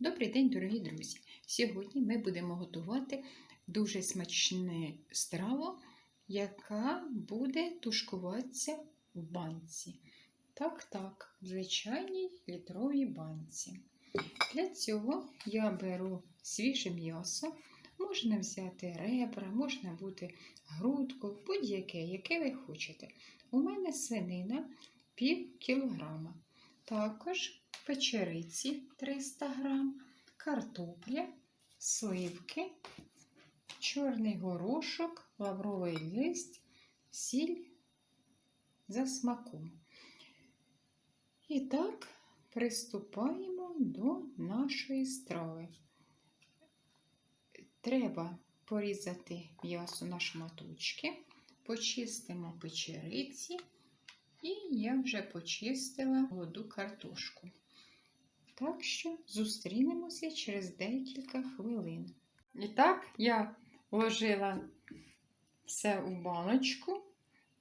Добрий день, дорогі друзі! Сьогодні ми будемо готувати дуже смачну страву, яка буде тушкуватися в банці. Так, так, в звичайній літровій банці. Для цього я беру свіже м'ясо. Можна взяти ребра, можна бути грудку, будь-яке, яке ви хочете. У мене свинина пів кілограма. Також печериці 300 грам, картопля, сливки, чорний горошок, лавровий лист, сіль за смаком. І так, приступаємо до нашої страви. Треба порізати м'ясо на шматочки, почистимо печериці. І я вже почистила молоду картошку. Так що зустрінемося через декілька хвилин. І так, я вложила все у баночку,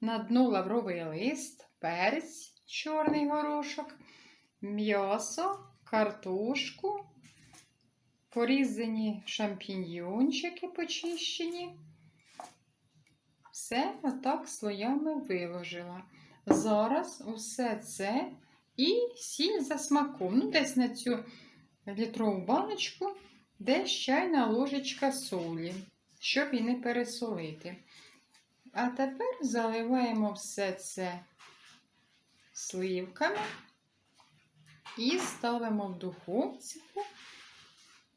на дно лавровий лист, перець, чорний горошок, м'ясо, картошку, порізані шампіньйончики почищені. Все отак слоями виложила. Зараз усе це і сіль за смаком. Ну, десь на цю літрову баночку, десь чайна ложечка солі, щоб і не пересолити. А тепер заливаємо все це сливками і ставимо в духовці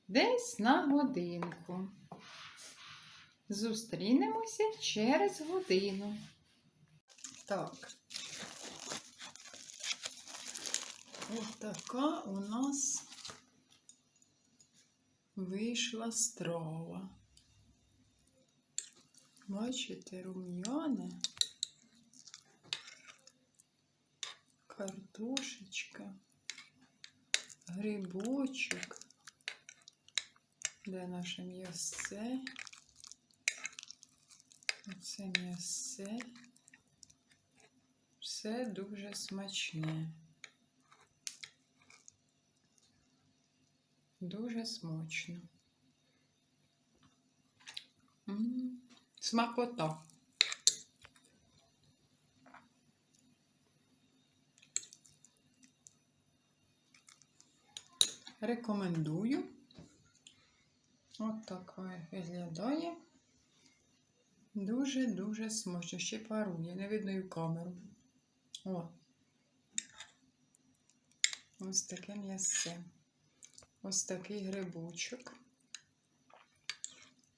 десь на годинку. Зустрінемося через годину. Так. Ось така у нас вийшла страва. Бачите, рум'яне, картошечка, грибочок, де наше м'ясце, оце м'ясце. Все дуже смачне. Дуже смачно. М смакота. Рекомендую. От так виглядає. Дуже-дуже смачно. Ще парує. Не видно і камеру. О. Ось таке м'ясце. Ось такий грибочок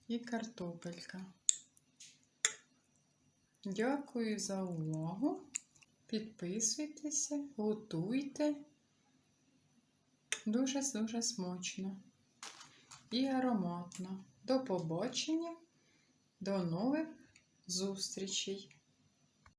і картопелька. Дякую за увагу. Підписуйтеся, готуйте. Дуже-дуже смачно і ароматно. До побачення, до нових зустрічей!